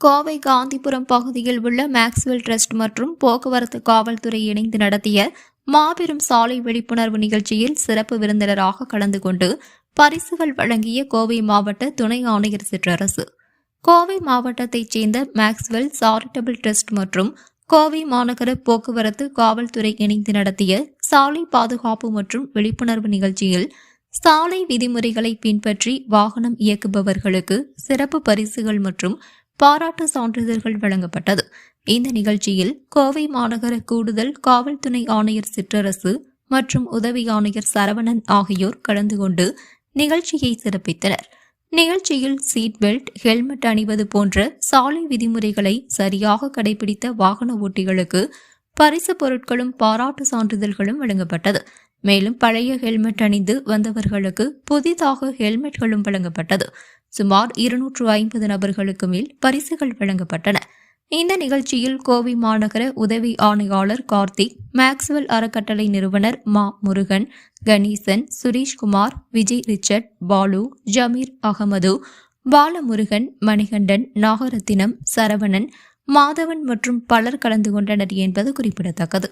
கோவை காந்திபுரம் பகுதியில் உள்ள Maxwell trust மற்றும் போக்குவரத்து காவல்துறை இணைந்து நடத்திய மாபெரும் சாலை விழிப்புணர்வு நிகழ்ச்சியில் சிறப்பு விருந்தினராக கலந்து கொண்டு பரிசுகள் வழங்கிய கோவை மாவட்ட துணை ஆணையர் சிற்றரசு. கோவை மாவட்டத்தைச் சேர்ந்த மேக்ஸ்வெல் சாரிட்டபிள் ட்ரஸ்ட் மற்றும் கோவை மாநகர போக்குவரத்து காவல்துறை இணைந்து நடத்திய சாலை பாதுகாப்பு மற்றும் விழிப்புணர்வு நிகழ்ச்சியில் சாலை விதிமுறைகளை பின்பற்றி வாகனம் இயக்குபவர்களுக்கு சிறப்பு பரிசுகள் மற்றும் பாராட்டு சான்றிதழ்கள் வழங்கப்பட்டது. இந்த நிகழ்ச்சியில் கோவை மாநகர கூடுதல் காவல் துணை ஆணையர் சிற்றரசு மற்றும் உதவி ஆணையர் சரவணன் ஆகியோர் கலந்து கொண்டு நிகழ்ச்சியை சிறப்பித்தனர். நிகழ்ச்சியில் சீட் பெல்ட் ஹெல்மெட் அணிவது போன்ற சாலை விதிமுறைகளை சரியாக கடைபிடித்த வாகன ஓட்டிகளுக்கு பரிசு பொருட்களும் பாராட்டு சான்றிதழ்களும் வழங்கப்பட்டது. மேலும் பழைய ஹெல்மெட் அணிந்து வந்தவர்களுக்கு புதிதாக ஹெல்மெட்களும் வழங்கப்பட்டது. சுமார் இருநூற்று ஐம்பது நபர்களுக்கு மேல் பரிசுகள் வழங்கப்பட்டன. இந்த நிகழ்ச்சியில் கோவை மாநகர உதவி ஆணையாளர் கார்த்திக் மேக்ஸ்வெல் அறக்கட்டளை நிறுவனர் மா முருகன் கணேசன் சுரேஷ்குமார் விஜய் ரிச்சர்ட் பாலு ஜமீர் அகமது பாலமுருகன் மணிகண்டன் நாகரத்தினம் சரவணன் மாதவன் மற்றும் பலர் கலந்து கொண்டனர் என்பது குறிப்பிடத்தக்கது.